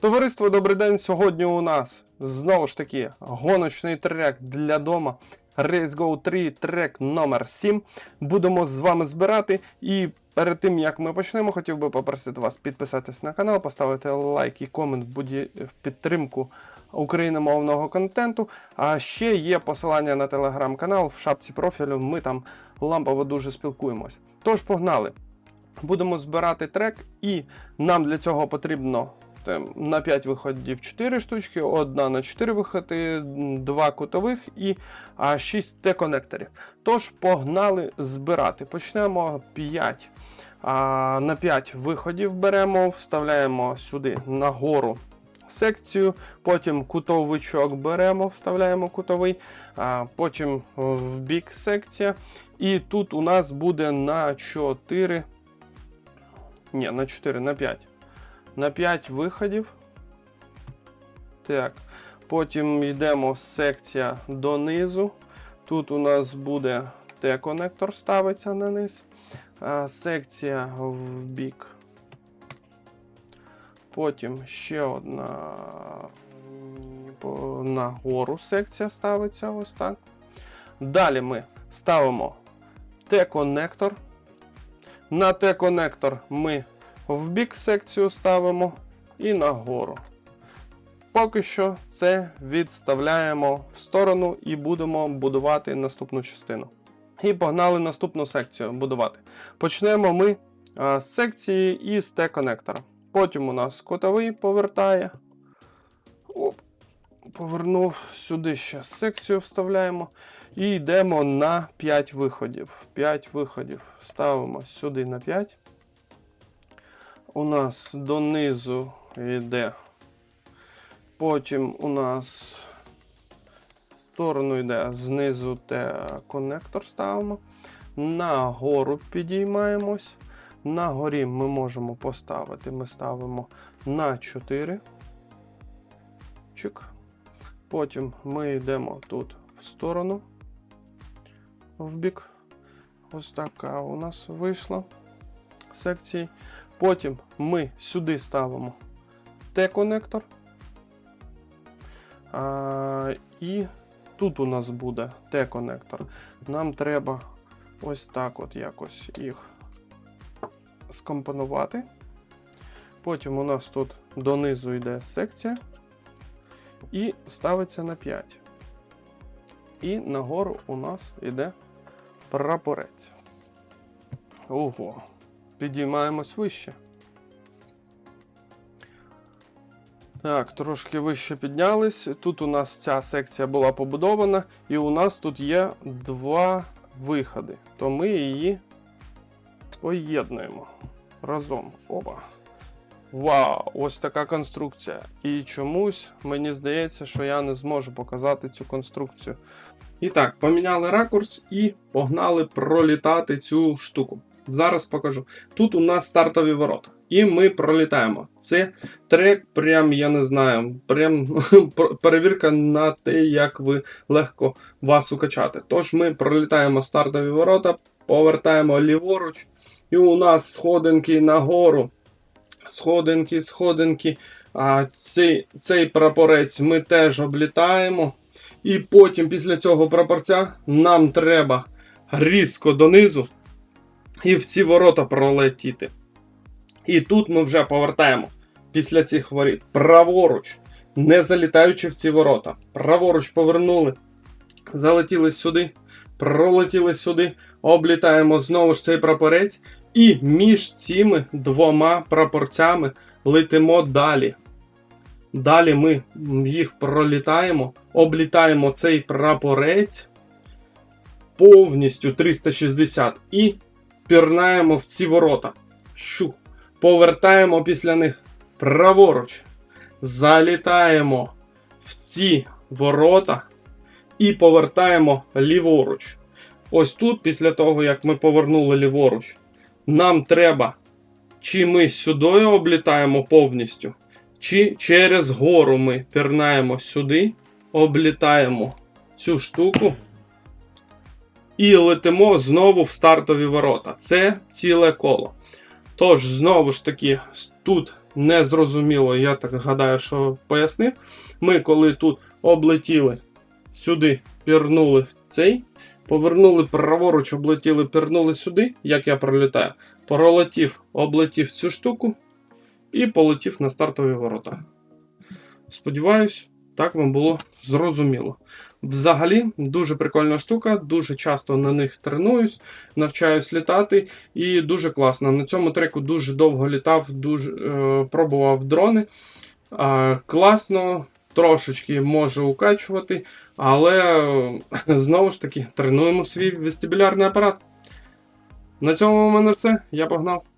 Товариство, добрий день. Сьогодні у нас знову ж таки гоночний трек для дома. Race Go 3 трек номер 7. Будемо з вами збирати. І перед тим як ми почнемо, хотів би попросити вас підписатись на канал, поставити лайк і комент в, буді... в підтримку україномовного контенту. А ще є посилання на телеграм-канал в шапці профілю. Ми там лампово дуже спілкуємось. Тож погнали! Будемо збирати трек, і нам для цього потрібно на 5 виходів 4 штучки, одна на 4 виходи, 2 кутових і 6 Т-конекторів. Тож погнали збирати. Почнемо 5. А, на 5 виходів беремо, вставляємо сюди нагору секцію, потім кутовичок беремо, вставляємо кутовий, потім в бік секція. І тут у нас буде на 4. Ні, на 4, на 5. На 5 виходів. Так. Потім йдемо секція донизу. Тут у нас буде Т-конектор ставиться на низ. Секція в бік. Потім ще одна нагору секція ставиться ось так. Далі ми ставимо Т-конектор. На Т-конектор ми в бік секцію ставимо і нагору. Поки що це відставляємо в сторону і будемо будувати наступну частину. І погнали наступну секцію будувати. Почнемо ми з секції і з Т-конектора. Потім у нас котовий повертає. Оп. Повернув сюди ще секцію вставляємо. І йдемо на 5 виходів. 5 виходів ставимо сюди на 5. У нас донизу йде. Потім у нас в сторону йде знизу те конектор ставимо. На гору підіймаємось. На горі ми можемо поставити. Ми ставимо на 4. Чик. Потім ми йдемо тут в сторону. В бік. Ось така у нас вийшла секції. Потім ми сюди ставимо Т-конектор. І тут у нас буде Т-конектор. Нам треба ось так от якось їх скомпонувати. Потім у нас тут донизу йде секція і ставиться на 5. І нагору у нас йде прапорець. Ого. Підіймаємось вище. Так, трошки вище піднялись. Тут у нас ця секція була побудована, і у нас тут є два виходи. То ми її поєднуємо разом. Оба. Вау, ось така конструкція. І чомусь мені здається, що я не зможу показати цю конструкцію. І так, поміняли ракурс і погнали пролітати цю штуку. Зараз покажу. Тут у нас стартові ворота. І ми пролітаємо. Це трек, прям я не знаю, прям перевірка на те, як ви легко вас укачати. Тож ми пролітаємо стартові ворота, повертаємо ліворуч, і у нас сходинки нагору. Сходинки, сходинки. А цей, цей прапорець ми теж облітаємо. І потім, після цього прапорця, нам треба різко донизу і в ці ворота пролетіти. І тут ми вже повертаємо після цих воріт праворуч, не залітаючи в ці ворота. Праворуч повернули, залетіли сюди, пролетіли сюди, облітаємо знову ж цей прапорець, і між цими двома прапорцями летимо далі. Далі ми їх пролітаємо, облітаємо цей прапорець повністю 360 і пірнаємо в ці ворота. Щу. Повертаємо після них праворуч. Залітаємо в ці ворота і повертаємо ліворуч. Ось тут, після того, як ми повернули ліворуч, нам треба, чи ми сюди облітаємо повністю, чи через гору ми пірнаємо сюди, облітаємо цю штуку і летимо знову в стартові ворота. Це ціле коло. Тож, знову ж таки, тут не зрозуміло, я так гадаю, що пояснив. Ми, коли тут облетіли сюди, пірнули в цей, повернули праворуч, облетіли, пірнули сюди, як я пролітаю, пролетів, облетів цю штуку і полетів на стартові ворота. Сподіваюсь, так вам було зрозуміло. Взагалі, дуже прикольна штука, дуже часто на них тренуюсь, навчаюсь літати, і дуже класно. На цьому треку дуже довго літав, дуже е, пробував дрони. Е, класно, трошечки може укачувати, але е, знову ж таки тренуємо свій вестибулярний апарат. На цьому у мене все. Я погнав.